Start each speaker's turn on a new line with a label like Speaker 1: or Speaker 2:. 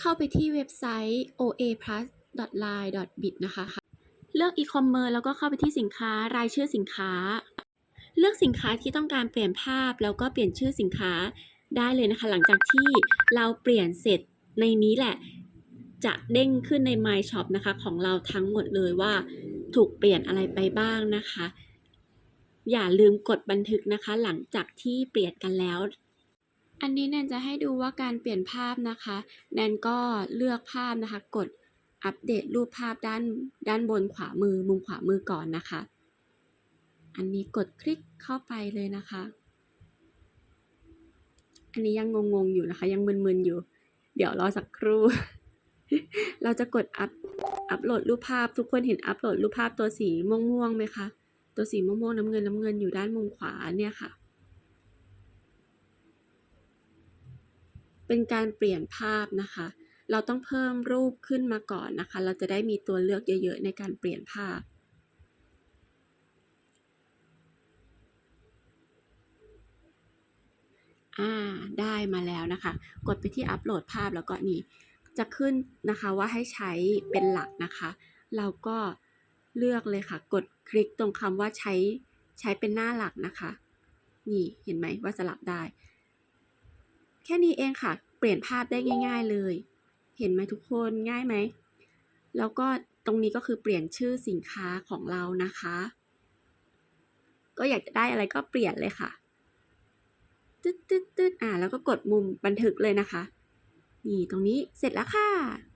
Speaker 1: เข้าไปที่เว็บไซต์ oaplus.line.bit นะคะ เลือก e-commerce แล้วก็เข้าไปที่สินค้ารายชื่อสินค้า เลือกสินค้าที่ต้องการเปลี่ยนภาพแล้วก็เปลี่ยนชื่อสินค้าได้เลยนะคะ หลังจากที่เราเปลี่ยนเสร็จในนี้แหละ จะเด้งขึ้นใน My Shop นะคะของเราทั้งหมดเลยว่าถูกเปลี่ยนอะไรไปบ้างนะคะ อย่าลืมกดบันทึกนะคะ หลังจากที่เปลี่ยนกันแล้ว อันนี้แนนจะให้ดูว่าการเปลี่ยนภาพนะคะ แนนก็เลือกภาพนะคะ กดอัปเดตรูปภาพด้านด้านบนขวามือมุมขวามือก่อนนะคะ อันนี้กดคลิกเข้าไปเลยนะคะ อันนี้ยังงงๆอยู่นะคะ ยังมึนๆอยู่ เดี๋ยวรอสักครู่ เราจะกดอัพอัปโหลดรูปภาพ ทุกคนเห็นอัปโหลดรูปภาพตัวสีม่วงๆไหมคะ ตัวสีม่วงๆน้ำเงินน้ำเงินอยู่ด้านมุมขวาเนี่ยค่ะ เป็นการเปลี่ยนภาพนะคะ เราต้องเพิ่มรูปขึ้นมาก่อนนะคะ เราจะได้มีตัวเลือกเยอะๆในการเปลี่ยนภาพ อ่า ได้มาแล้วนะคะ กดไปที่อัปโหลดภาพแล้วก็นี่ จะขึ้นนะคะว่าให้ใช้เป็นหลักนะคะ เราก็เลือกเลยค่ะ กดคลิกตรงคำว่าใช้ใช้เป็นหน้าหลักนะคะ นี่เห็นไหมว่าสลับได้ แค่นี้เองค่ะ เปลี่ยนภาพได้ง่าย ๆเลย เห็นไหมทุกคนง่ายไหม แล้วก็ตรงนี้ก็คือเปลี่ยนชื่อสินค้าของเรานะคะ ก็อยากจะได้อะไรก็เปลี่ยนเลยค่ะตึ๊ดตึ๊ดตึ๊ดอ่าแล้วก็กดมุมบันทึกเลยนะคะ นี่ตรงนี้เสร็จแล้วค่ะ